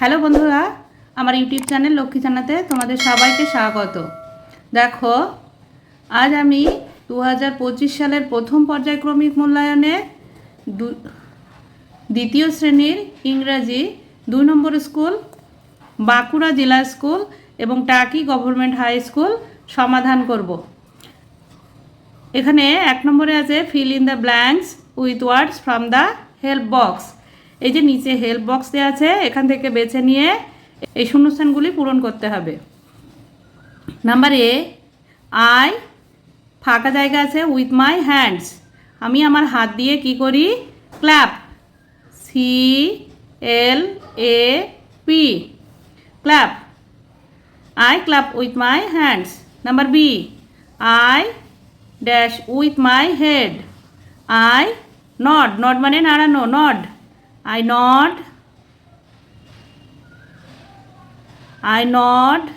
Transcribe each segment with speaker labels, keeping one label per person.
Speaker 1: Hello বন্ধুরা, আমার YouTube channel লক্ষ্মী জানাতে তোমাদের সবাইকে স্বাগত। দেখো, আজ আমি দু হাজার পঁচিশ সালের প্রথম পর্যায়ক্রমিক মূল্যায়নে দ্বিতীয় শ্রেণির ইংরাজি দুই নম্বর স্কুল, বাঁকুড়া জেলা স্কুল এবং টাকি গভর্নমেন্ট হাই স্কুল সমাধান করব। এখানে এক নম্বরে আছে fill in the blanks with words from the help box. এই যে নিচে হেল্প বক্স দেওয়া আছে, এখান থেকে বেছে নিয়ে এই শূন্যস্থানগুলি পূরণ করতে হবে। নাম্বার এ আই ফাঁকা জায়গা আছে উইথ মাই হ্যান্ডস আমি আমার হাত দিয়ে কি করি? Clap C L A P clap I clap with my hands number B I dash with my head I nod nod মানে নাড়ানো, nod. I nod. I nod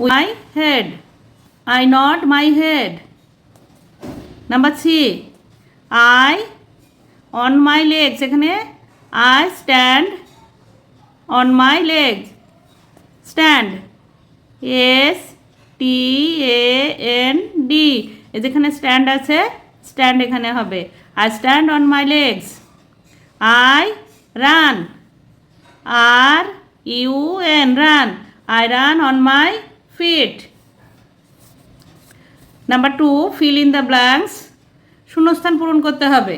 Speaker 1: with my head. I nod my head. Number C. I on my legs. এখানে I stand on my legs. S T A N D এই যেখানে stand আছে stand এখানে হবে I stand on my legs I run R U N run I run on my feet number two fill in the blanks শূন্যস্থান পূরণ করতে হবে।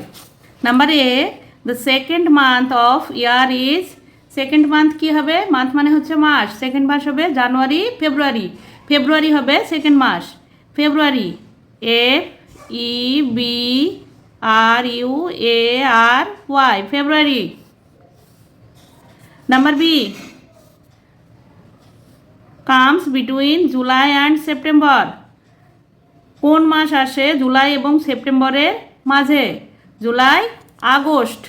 Speaker 1: Number A the second month of year is second month কি হবে? Month মানে হচ্ছে মাস। Second মাস হবে January, February. February হবে second mass. February F E B R U A R Y February number B comes between July and September কোন মাস আসে? July এবং সেপ্টেম্বরের মাঝে। July, August.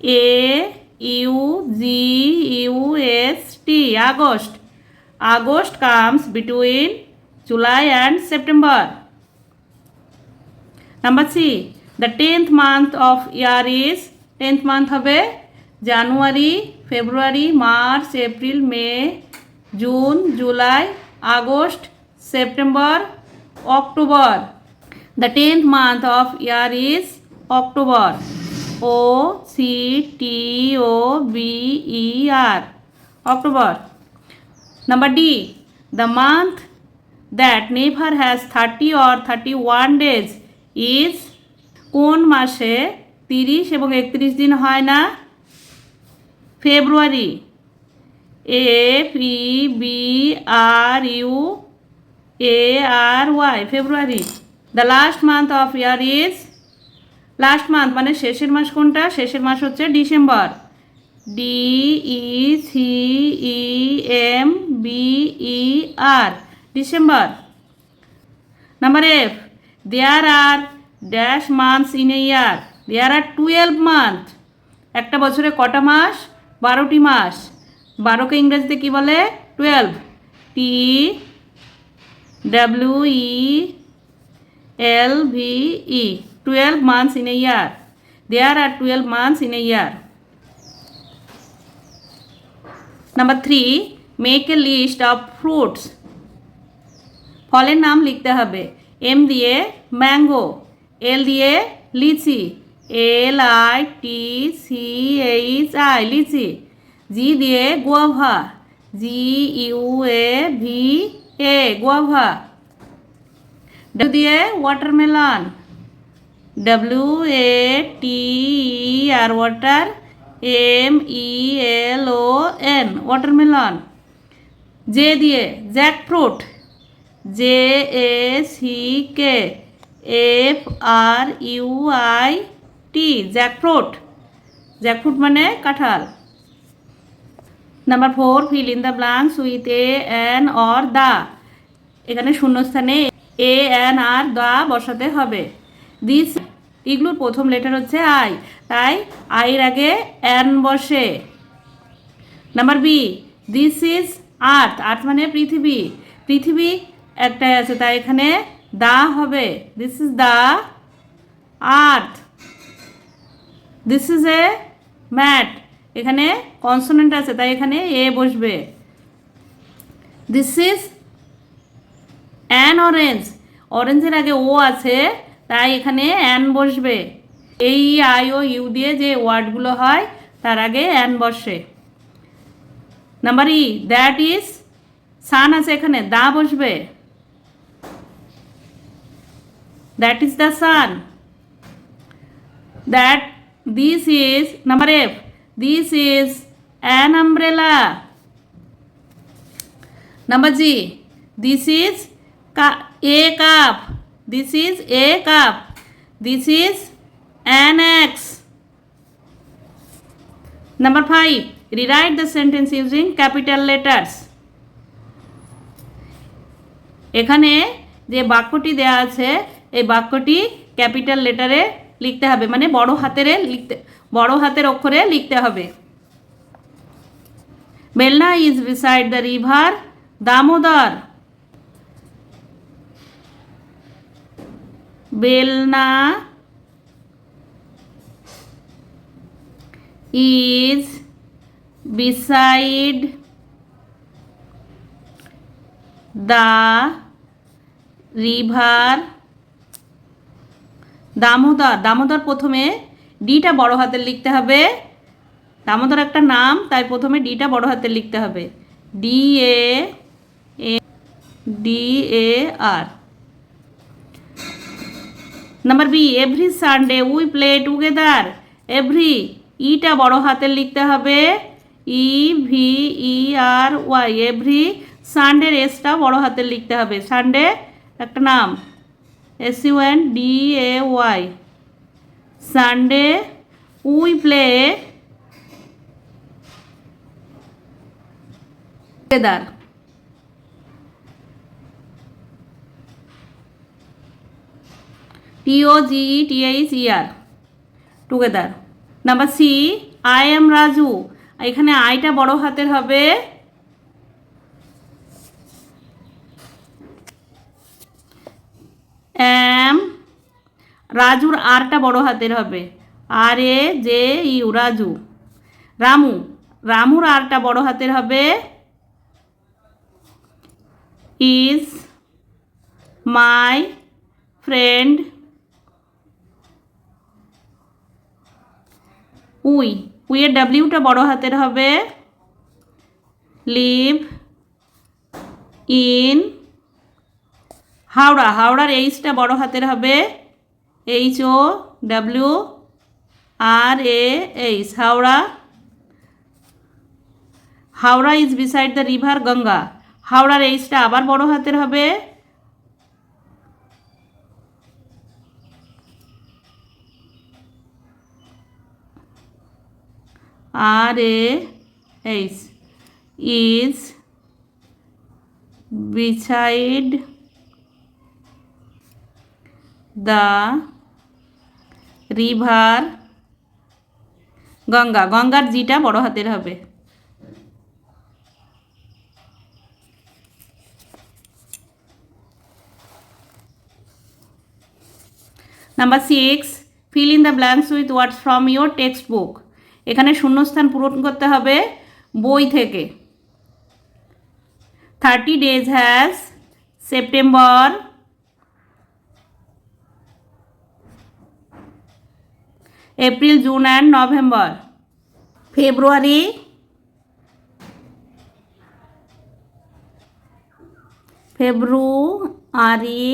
Speaker 1: A U G U S T August. August comes between July and September number C the tenth month of year is tenth month হবে January February March April May June July August September October the tenth month of year is October O C T O B E R October Number D. The month that never has 30 or 31 days. Is কোন মাসে? তিরিশ এবং একত্রিশ দিন হয় না? February. F E B R U A R Y February. The last month of year is last month মানে শেষের মাস কোনটা? শেষের মাস হচ্ছে December. D E C E M B E R December. Number F there are dash months in a year there are twelve month একটা বছরে কটা মাস? বারোটি মাস। বারোকে ইংরেজিতে কী বলে? Twelve T W E L V E twelve months in a year there are twelve months in a year number three make a list of fruits ফলের নাম লিখতে হবে। এম দিয়ে ম্যাঙ্গো এল দিয়ে litchi L I T C H I litchi G দিয়ে guava G U A V A guava W দিয়ে watermelon W A T E R water M E L O N watermelon J দিয়ে jackfruit J A C K F R U I T jackfruit jackfruit মানে কাঁঠাল. Number four fill in the blanks with a an or the এখানে শূন্যস্থানে A N আর দা বসাতে হবে। This এগুলোর প্রথম letter হচ্ছে আই তাই আইয়ের আগে এন বসে। Number B this is earth earth মানে পৃথিবী। পৃথিবী একটাই আছে, তাই এখানে দা হবে। This is the earth this is a mat এখানে কনসোনেন্ট আছে, তাই এখানে এ বসবে। দিস ইজ অ্যান অরেঞ্জ অরেঞ্জের আগে ও আছে, তাই এখানে অ্যান বসবে। এই, আই, ও, ইউ দিয়ে যে ওয়ার্ডগুলো হয়, তার আগে অ্যান বসে। Number E that is sun আছে এখানে, দা বসবে। That is the sun that this is number F this is an umbrella Number G. This is a cup. This is a cup. This is an axe. Number 5. Rewrite the sentence using capital letters. এখানে যে বাক্যটি দেয়া আছে এই বাক্যটি capital লেটারে লিখতে হবে মানে বড় হাতের লিখতে, বড় হাতের অক্ষরে লিখতে হবে। মেলনা is beside the river Damodar. বেলনা is beside the river Damodar Damodar প্রথমে ডিটা বড় হাতের লিখতে হবে। দামোদর একটা নাম, তাই প্রথমে ডিটা বড় হাতের লিখতে হবে। D A D A R. Number B every Sunday we play together every ইটা বড় হাতের লিখতে হবে। E V E R Y every সানডের এসটা বড় হাতের লিখতে হবে। সানডে একটা নাম। S U N D A Y Sunday we play together T O G T H E R together number C I am Raju এখানে আইটা বড় হাতের হবে এম। রাজুর আরটা বড় হাতের হবে। R A, J, U, Raju. Ramu, রামুর আরটা বড় হাতের হবে। Is my friend. উই উইয়ের ডাব্লিউটা বড় হাতের হবে। লিভ ইন হাওড়া, হাওড়ার এইচটা বড় হাতের হবে। H O W R A H Howrah. Howrah is beside the river Ganga হাওড়ার এইচটা আবার বড় হাতের হবে। R A H is beside the river Ganga. গঙ্গার জিটা বড় হাতের হবে। Number six fill in the blanks with words from your text book এখানে শূন্যস্থান পূরণ করতে হবে বই থেকে। Thirty days has September April June and November February February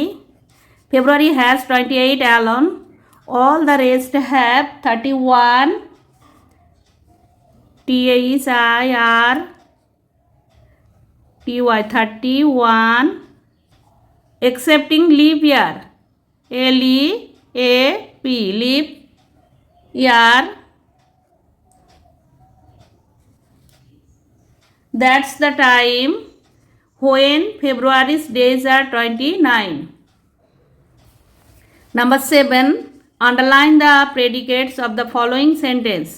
Speaker 1: February has twenty eight alone all the rest have thirty one T H I R T Y thirty one excepting leap year. L E A P leap year that's the time when February's days are 29 number 7 underline the predicates of the following sentence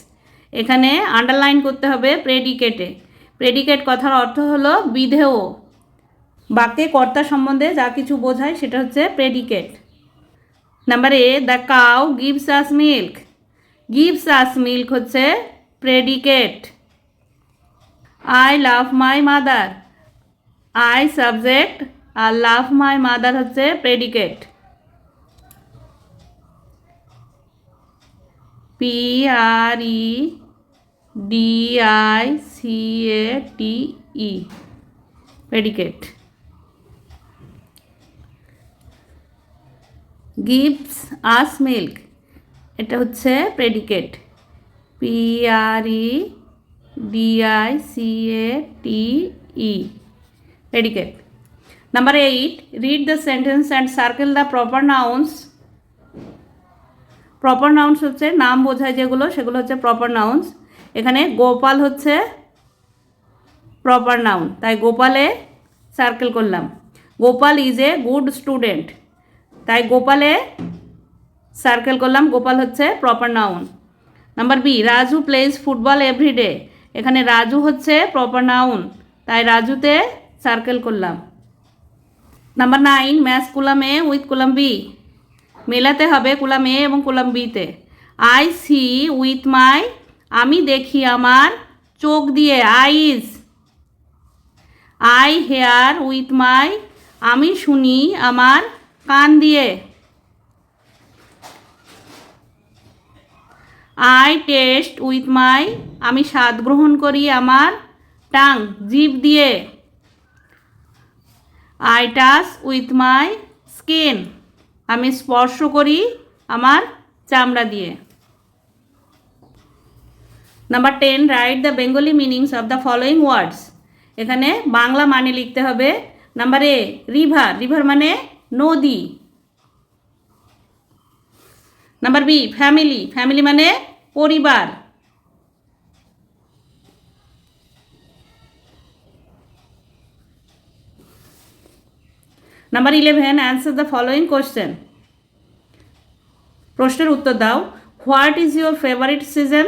Speaker 1: এখানে underline করতে হবে প্রেডিকেটে predicate কথার অর্থ হলো বিধেয় বাক্যে কর্তা সম্বন্ধে যা কিছু বোঝায় সেটা হচ্ছে predicate number A the cow gives us milk gives us milk হচ্ছে predicate I love my mother I subject R love my mother হচ্ছে predicate P R E D I C A T E predicate gives us milk এটা হচ্ছে predicate P R E D I C A T E predicate number eight read the sentence and circle the proper nouns proper nouns হচ্ছে নাম বোঝায় যেগুলো, সেগুলো হচ্ছে proper nouns এখানে গোপাল হচ্ছে প্রপার নাউন তাই গোপালে সার্কেল করলাম। Gopal is a good student তাই গোপালে সার্কেল করলাম, গোপাল হচ্ছে proper noun number B Raju plays football everyday এখানে রাজু হচ্ছে প্রপার নাউন তাই রাজুতে সার্কেল করলাম। Number nine match column A with column B মেলাতে হবে কুলাম এ এবং কুলাম বিতে আই সি উইথ মাই আমি দেখি আমার চোখ দিয়ে eyes I hear with my আমি শুনি আমার কান দিয়ে। আই টেস্ট উইথ মাই আমি স্বাদ গ্রহণ করি আমার টাং, জিভ দিয়ে। I touch with my skin আমি স্পর্শ করি আমার চামড়া দিয়ে। Number ten write the Bengali meanings of the following words এখানে বাংলা মানে লিখতে হবে। নাম্বার এ রিভার রিভার মানে নদী। নাম্বার বি ফ্যামিলি ফ্যামিলি মানে পরিবার। Number eleven answer the following question প্রশ্নের উত্তর দাও। What is your favourite season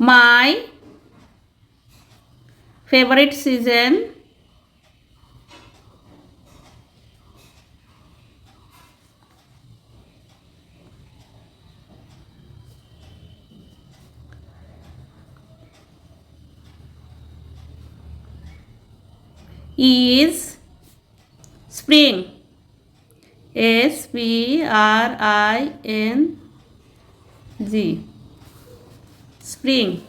Speaker 1: my favorite season is spring. S p r i n g. Spring